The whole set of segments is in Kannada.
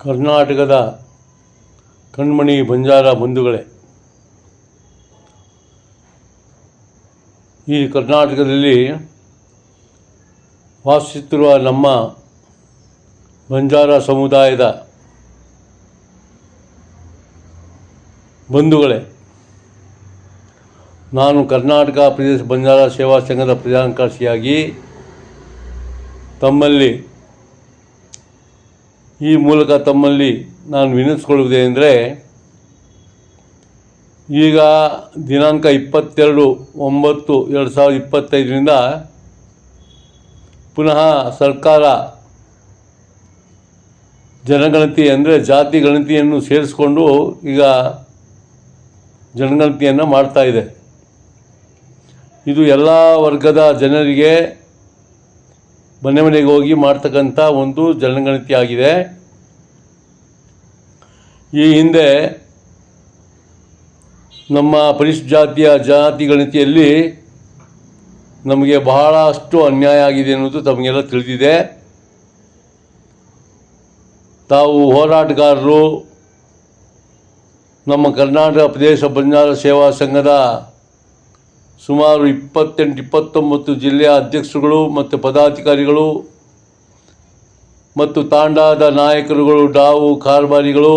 ಕರ್ನಾಟಕದ ಕಣ್ಮಣಿ ಬಂಜಾರ ಬಂಧುಗಳೇ, ಈ ಕರ್ನಾಟಕದಲ್ಲಿ ವಾಸಿಸುತ್ತಿರುವ ನಮ್ಮ ಬಂಜಾರ ಸಮುದಾಯದ ಬಂಧುಗಳೇ, ನಾನು ಕರ್ನಾಟಕ ಪ್ರದೇಶ ಬಂಜಾರ ಸೇವಾ ಸಂಘದ ಪ್ರಧಾನ ಕಾರ್ಯದರ್ಶಿಯಾಗಿ ತಮ್ಮಲ್ಲಿ ಈ ಮೂಲಕ ತಮ್ಮಲ್ಲಿ ನಾನು ವಿನಿಸ್ಕೊಳ್ಳುವುದೇನೆಂದರೆ ಈಗ ದಿನಾಂಕ ಇಪ್ಪತ್ತೆರಡು ಒಂಬತ್ತು ಎರಡು ಸಾವಿರದ ಇಪ್ಪತ್ತೈದರಿಂದ ಪುನಃ ಸರ್ಕಾರ ಜನಗಣತಿ ಅಂದರೆ ಜಾತಿ ಗಣತಿಯನ್ನು ಸೇರಿಸ್ಕೊಂಡು ಈಗ ಜನಗಣತಿಯನ್ನು ಇದೆ. ಇದು ಎಲ್ಲ ವರ್ಗದ ಜನರಿಗೆ ಮನೆ ಮನೆಗೆ ಹೋಗಿ ಮಾಡ್ತಕ್ಕಂಥ ಒಂದು ಜನಗಣತಿ ಆಗಿದೆ. ಈ ಹಿಂದೆ ನಮ್ಮ ಪರಿಶಿಷ್ಟ ಜಾತಿಯ ಜಾತಿ ಗಣತಿಯಲ್ಲಿ ನಮಗೆ ಬಹಳಷ್ಟು ಅನ್ಯಾಯ ಆಗಿದೆ ಅನ್ನೋದು ತಮಗೆಲ್ಲ ತಿಳಿದಿದೆ. ತಾವು ಹೋರಾಟಗಾರರು ನಮ್ಮ ಕರ್ನಾಟಕ ಪ್ರದೇಶ ಬಂಜಾರ ಸೇವಾ ಸಂಘದ ಸುಮಾರು ಇಪ್ಪತ್ತೆಂಟು, ಇಪ್ಪತ್ತೊಂಬತ್ತು ಜಿಲ್ಲೆಯ ಅಧ್ಯಕ್ಷರುಗಳು ಮತ್ತು ಪದಾಧಿಕಾರಿಗಳು ಮತ್ತು ತಾಂಡಾದ ನಾಯಕರುಗಳು, ಡಾವು ಕಾರ್ಬಾರಿಗಳು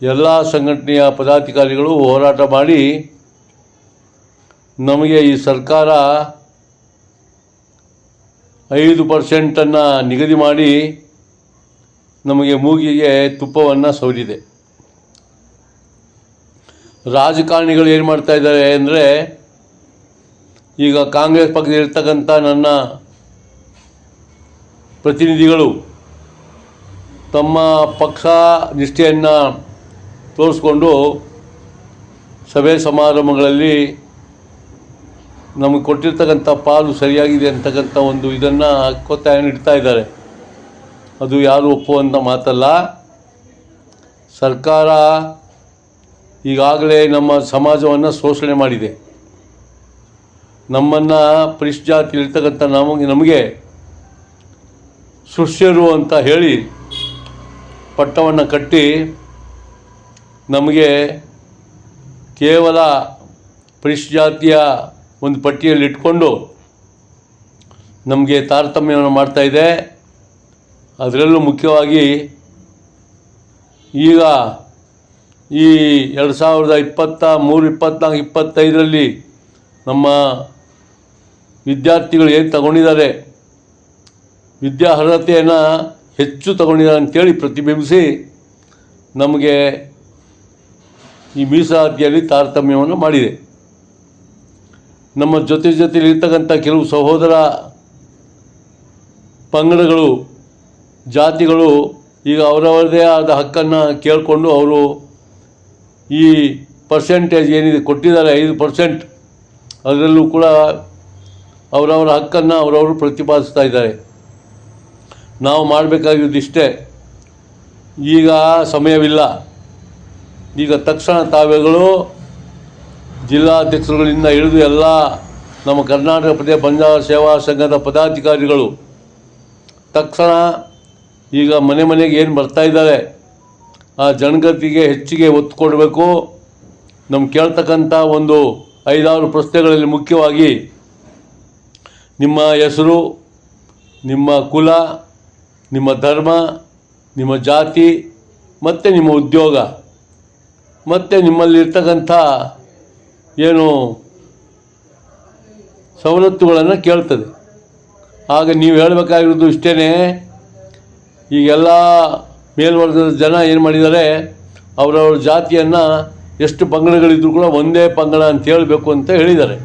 ಎಲ್ಲ ಸಂಘಟನೆಯ ಪದಾಧಿಕಾರಿಗಳು ಹೋರಾಟ ಮಾಡಿ ನಮಗೆ ಈ ಸರ್ಕಾರ ಐದು ಪರ್ಸೆಂಟನ್ನು ನಿಗದಿ ಮಾಡಿ ನಮಗೆ ಮೂಗಿಗೆ ತುಪ್ಪವನ್ನು ಸವರಿದೆ ರಾಜಕಾರಣಿಗಳು ಏನು ಮಾಡ್ತಾ ಇದ್ದಾರೆ ಅಂದರೆ ಈಗ ಕಾಂಗ್ರೆಸ್ ಪಕ್ಷದಲ್ಲಿರ್ತಕ್ಕಂಥ ನನ್ನ ಪ್ರತಿನಿಧಿಗಳು ತಮ್ಮ ಪಕ್ಷ ನಿಷ್ಠೆಯನ್ನು ತೋರಿಸ್ಕೊಂಡು ಸಭೆ ಸಮಾರಂಭಗಳಲ್ಲಿ ನಮಗೆ ಕೊಟ್ಟಿರ್ತಕ್ಕಂಥ ಪಾಲು ಸರಿಯಾಗಿದೆ ಅಂತಕ್ಕಂಥ ಒಂದು ಇದನ್ನು ಕೊತ್ತಾಯ ಇಡ್ತಾ ಇದ್ದಾರೆ. ಅದು ಯಾರು ಒಪ್ಪುವಂಥ ಮಾತಲ್ಲ. ಸರ್ಕಾರ ಈಗಾಗಲೇ ನಮ್ಮ ಸಮಾಜವನ್ನು ಶೋಷಣೆ ಮಾಡಿದೆ. ನಮ್ಮನ್ನು ಪರಿಶಿಷ್ಟ ಜಾತಿಯಲ್ಲಿರ್ತಕ್ಕಂಥ ನಮಗೆ ನಮಗೆ ಸೃಷ್ಯರು ಅಂತ ಹೇಳಿ ಪಟ್ಟವನ್ನು ಕಟ್ಟಿ ನಮಗೆ ಕೇವಲ ಪರಿಶ್ ಜಾತಿಯ ಒಂದು ಪಟ್ಟಿಯಲ್ಲಿ ಇಟ್ಕೊಂಡು ನಮಗೆ ತಾರತಮ್ಯವನ್ನು ಮಾಡ್ತಾ ಇದೆ. ಅದರಲ್ಲೂ ಮುಖ್ಯವಾಗಿ ಈಗ ಈ ಎರಡು ಸಾವಿರದ ಇಪ್ಪತ್ತ ಮೂರು ಇಪ್ಪತ್ತ್ನಾಲ್ಕು ಇಪ್ಪತ್ತೈದರಲ್ಲಿ ನಮ್ಮ ವಿದ್ಯಾರ್ಥಿಗಳು ಏನು ತಗೊಂಡಿದ್ದಾರೆ? ವಿದ್ಯಾರ್ಹತೆಯನ್ನು ಹೆಚ್ಚು ತಗೊಂಡಿದ್ದಾರೆ ಅಂತೇಳಿ ಪ್ರತಿಬಿಂಬಿಸಿ ನಮಗೆ ಈ ಮೀಸಲಾತಿಯಲ್ಲಿ ತಾರತಮ್ಯವನ್ನು ಮಾಡಿದೆ. ನಮ್ಮ ಜೊತೆ ಜೊತೆಯಲ್ಲಿ ಇರ್ತಕ್ಕಂಥ ಕೆಲವು ಸಹೋದರ ಪಂಗಡಗಳು, ಜಾತಿಗಳು ಈಗ ಅವರವರದೇ ಆದ ಹಕ್ಕನ್ನು ಕೇಳಿಕೊಂಡು ಅವರು ಈ ಪರ್ಸೆಂಟೇಜ್ ಏನಿದೆ ಕೊಟ್ಟಿದ್ದಾರೆ, ಐದು ಪರ್ಸೆಂಟ್ ಅದರಲ್ಲೂ ಕೂಡ ಅವರವರ ಹಕ್ಕನ್ನು ಅವರವರು ಪ್ರತಿಪಾದಿಸ್ತಾ ಇದ್ದಾರೆ. ನಾವು ಮಾಡಬೇಕಾಗಿದ್ದಿಷ್ಟೇ ಈಗ ಸಮಯವಿಲ್ಲ. ಈಗ ತಕ್ಷಣ ತಾವೆಗಳು ಜಿಲ್ಲಾಧ್ಯಕ್ಷರುಗಳಿಂದ ಹಿಡಿದು ಎಲ್ಲ ನಮ್ಮ ಕರ್ನಾಟಕ ಪ್ರದೇಶ ಬಂಜಾರ ಸೇವಾ ಸಂಘದ ಪದಾಧಿಕಾರಿಗಳು ತಕ್ಷಣ ಈಗ ಮನೆ ಮನೆಗೆ ಏನು ಬರ್ತಾ ಇದ್ದಾರೆ, ಆ ಜನಗತಿಗೆ ಹೆಚ್ಚಿಗೆ ಒತ್ತು ಕೊಡಬೇಕು. ನಮ್ಗೆ ಕೇಳ್ತಕ್ಕಂಥ ಒಂದು ಐದಾರು ಪ್ರಶ್ನೆಗಳಲ್ಲಿ ಮುಖ್ಯವಾಗಿ ನಿಮ್ಮ ಹೆಸರು, ನಿಮ್ಮ ಕುಲ, ನಿಮ್ಮ ಧರ್ಮ, ನಿಮ್ಮ ಜಾತಿ, ಮತ್ತು ನಿಮ್ಮ ಉದ್ಯೋಗ, ಮತ್ತು ನಿಮ್ಮಲ್ಲಿರ್ತಕ್ಕಂಥ ಏನು ಸವಲತ್ತುಗಳನ್ನು ಕೇಳ್ತದೆ. ಆಗ ನೀವು ಹೇಳಬೇಕಾಗಿರೋದು ಇಷ್ಟೇ ಈಗೆಲ್ಲ ಮೇಲ್ವರ್ಗದ ಜನ ಏನು ಮಾಡಿದ್ದಾರೆ, ಅವರವ್ರ ಜಾತಿಯನ್ನು ಎಷ್ಟು ಪಂಗಡಗಳಿದ್ರು ಕೂಡ ಒಂದೇ ಪಂಗಡ ಅಂತ ಹೇಳಬೇಕು ಅಂತ ಹೇಳಿದ್ದಾರೆ.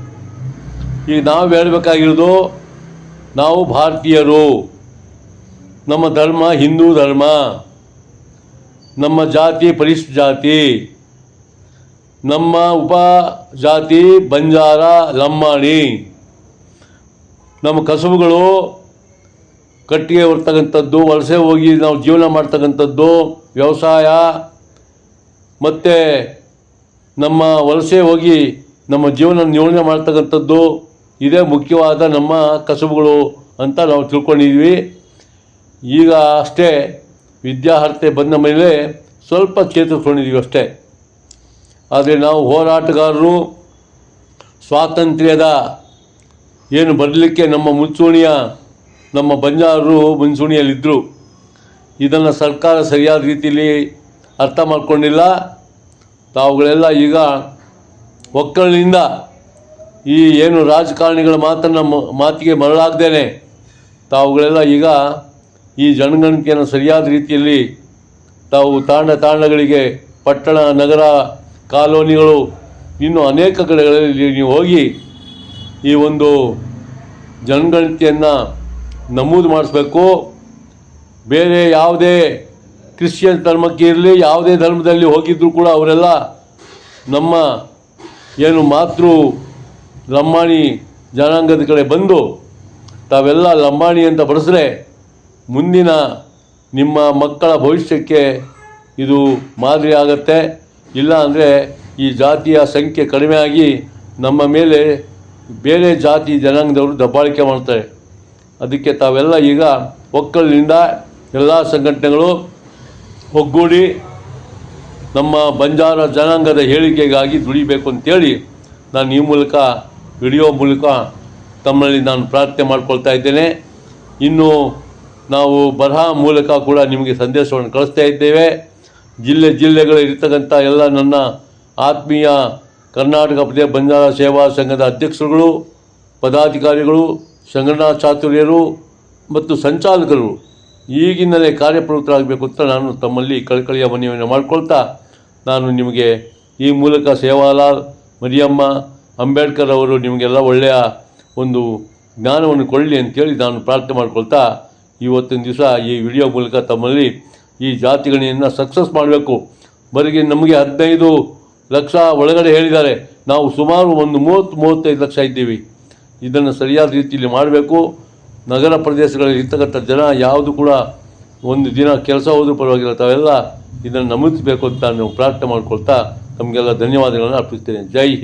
ಈಗ ನಾವು ಹೇಳಬೇಕಾಗಿರೋದು, ನಾವು ಭಾರತೀಯರು. ನಮ್ಮ ಧರ್ಮ ಹಿಂದೂ ಧರ್ಮ. ನಮ್ಮ ಜಾತಿ ಪರಿಶಿಷ್ಟ ಜಾತಿ. ನಮ್ಮ ಉಪ ಜಾತಿ ಬಂಜಾರ, ಲಂಬಾಣಿ. ನಮ್ಮ ಕಸುಬುಗಳು ಕಟ್ಟಿಗೆ ಹೊರ್ತಕ್ಕಂಥದ್ದು, ವಲಸೆ ಹೋಗಿ ನಾವು ಜೀವನ ಮಾಡ್ತಕ್ಕಂಥದ್ದು, ವ್ಯವಸಾಯ. ಮತ್ತು ನಮ್ಮ ವಲಸೆ ಹೋಗಿ ನಮ್ಮ ಜೀವನ ನಿರ್ವಹಣೆ ಮಾಡ್ತಕ್ಕಂಥದ್ದು ಇದೇ ಮುಖ್ಯವಾದ ನಮ್ಮ ಕಸುಬುಗಳು ಅಂತ ನಾವು ತಿಳ್ಕೊಂಡಿದ್ವಿ. ಈಗ ಅಷ್ಟೇ ವಿದ್ಯಾರ್ಹತೆ ಬಂದ ಮೇಲೆ ಸ್ವಲ್ಪ ಚೇತರಿಸ್ಕೊಂಡಿದ್ದೀವಿ ಅಷ್ಟೇ. ಆದರೆ ನಾವು ಹೋರಾಟಗಾರರು, ಸ್ವಾತಂತ್ರ್ಯದ ಏನು ಬರಲಿಕ್ಕೆ ನಮ್ಮ ಮುಂಚೂಣಿಯ, ನಮ್ಮ ಬಂಜಾರರು ಮುಂಚೂಣಿಯಲ್ಲಿದ್ದರು ಇದನ್ನು ಸರ್ಕಾರ ಸರಿಯಾದ ರೀತಿಯಲ್ಲಿ ಅರ್ಥ ಮಾಡಿಕೊಂಡಿಲ್ಲ. ತಾವುಗಳೆಲ್ಲ ಈಗ ಒಕ್ಕಲಿನಿಂದ ಈ ಏನು ರಾಜಕಾರಣಿಗಳ ಮಾತನ್ನು ಮಾತಿಗೆ ಮರಳಾಗ್ದೇನೆ. ತಾವುಗಳೆಲ್ಲ ಈಗ ಈ ಜನಗಣತಿಯನ್ನು ಸರಿಯಾದ ರೀತಿಯಲ್ಲಿ ತಾವು ತಾಂಡ ತಾಂಡಗಳಿಗೆ, ಪಟ್ಟಣ, ನಗರ, ಕಾಲೋನಿಗಳು, ಇನ್ನು ಅನೇಕ ಕಡೆಗಳಲ್ಲಿ ನೀವು ಹೋಗಿ ಈ ಒಂದು ಜನಗಣತಿಯನ್ನು ನಮೂದು ಮಾಡಿಸ್ಬೇಕು. ಬೇರೆ ಯಾವುದೇ ಕ್ರಿಶ್ಚಿಯನ್ ಧರ್ಮಕ್ಕೆ ಇರಲಿ, ಯಾವುದೇ ಧರ್ಮದಲ್ಲಿ ಹೋಗಿದ್ದರೂ ಕೂಡ ಅವರೆಲ್ಲ ನಮ್ಮ ಏನು ಮಾತೃ ಲಂಬಾಣಿ ಜನಾಂಗದ ಕಡೆ ಬಂದು ತಾವೆಲ್ಲ ಲಂಬಾಣಿ ಅಂತ ಬರೆಸಿದ್ರೆ ಮುಂದಿನ ನಿಮ್ಮ ಮಕ್ಕಳ ಭವಿಷ್ಯಕ್ಕೆ ಇದು ಮಾದರಿ ಆಗತ್ತೆ. ಇಲ್ಲ ಅಂದರೆ ಈ ಜಾತಿಯ ಸಂಖ್ಯೆ ಕಡಿಮೆ ಆಗಿ ನಮ್ಮ ಮೇಲೆ ಬೇರೆ ಜಾತಿ ಜನಾಂಗದವರು ದಬ್ಬಾಳಿಕೆ ಮಾಡ್ತಾರೆ. ಅದಕ್ಕೆ ತಾವೆಲ್ಲ ಈಗ ಒಕ್ಕಲಿನಿಂದ ಎಲ್ಲ ಸಂಘಟನೆಗಳು ಒಗ್ಗೂಡಿ ನಮ್ಮ ಬಂಜಾರ ಜನಾಂಗದ ಹೇಳಿಕೆಗಾಗಿ ದುಡಿಬೇಕು ಅಂತೇಳಿ ನಾನು ಈ ಮೂಲಕ ವಿಡಿಯೋ ಮೂಲಕ ತಮ್ಮಲ್ಲಿ ನಾನು ಪ್ರಾರ್ಥನೆ ಮಾಡಿಕೊಳ್ತಾ ಇದ್ದೇನೆ. ಇನ್ನು ನಾವು ಬರಹ ಮೂಲಕ ಕೂಡ ನಿಮಗೆ ಸಂದೇಶವನ್ನು ಕಳಿಸ್ತಾ ಇದ್ದೇವೆ. ಜಿಲ್ಲೆ ಜಿಲ್ಲೆಗಳಿರ್ತಕ್ಕಂಥ ಎಲ್ಲ ನನ್ನ ಆತ್ಮೀಯ ಕರ್ನಾಟಕ ಪ್ರದೇಶ ಬಂಜಾರ ಸೇವಾ ಸಂಘದ ಅಧ್ಯಕ್ಷರುಗಳು, ಪದಾಧಿಕಾರಿಗಳು, ಸಂಘಟನಾ ಚಾತುರ್ಯರು ಮತ್ತು ಸಂಚಾಲಕರು ಈಗಿನಲ್ಲೇ ಕಾರ್ಯಪ್ರವೃತ್ತರಾಗಬೇಕು ಅಂತ ನಾನು ತಮ್ಮಲ್ಲಿ ಕಳಕಳಿಯ ಮನವಿಯನ್ನು ಮಾಡಿಕೊಳ್ತಾ ನಾನು ನಿಮಗೆ ಈ ಮೂಲಕ ಸೇವಾಲಾಲ್ ಮರಿಯಮ್ಮ ಅಂಬೇಡ್ಕರ್ ಅವರು ನಿಮಗೆಲ್ಲ ಒಳ್ಳೆಯ ಒಂದು ಜ್ಞಾನವನ್ನು ಕೊಡಲಿ ಅಂತೇಳಿ ನಾನು ಪ್ರಾರ್ಥನೆ ಮಾಡ್ಕೊಳ್ತಾ ಇವತ್ತಿನ ದಿವಸ ಈ ವಿಡಿಯೋ ಮೂಲಕ ತಮ್ಮಲ್ಲಿ ಈ ಜಾತಿಗಣನೆಯನ್ನು ಸಕ್ಸಸ್ ಮಾಡಬೇಕು. ಬರಿಗೆ ನಮಗೆ ಹದಿನೈದು ಲಕ್ಷ ಒಳಗಡೆ ಹೇಳಿದ್ದಾರೆ. ನಾವು ಸುಮಾರು ಒಂದು ಮೂವತ್ತು, ಮೂವತ್ತೈದು ಲಕ್ಷ ಇದ್ದೀವಿ. ಇದನ್ನು ಸರಿಯಾದ ರೀತಿಯಲ್ಲಿ ಮಾಡಬೇಕು. ನಗರ ಪ್ರದೇಶಗಳಲ್ಲಿ ಇರ್ತಕ್ಕಂಥ ಜನ ಯಾವುದು ಕೂಡ ಒಂದು ದಿನ ಕೆಲಸ ಹೋದ್ರೂ ಪರವಾಗಿಲ್ಲ, ತಾವೆಲ್ಲ ಇದನ್ನು ನಮೂದಿಸಬೇಕು ಅಂತ ನಾವು ಪ್ರಾರ್ಥನೆ ಮಾಡ್ಕೊಳ್ತಾ ತಮಗೆಲ್ಲ ಧನ್ಯವಾದಗಳನ್ನು ಅರ್ಪಿಸ್ತೇನೆ. ಜೈ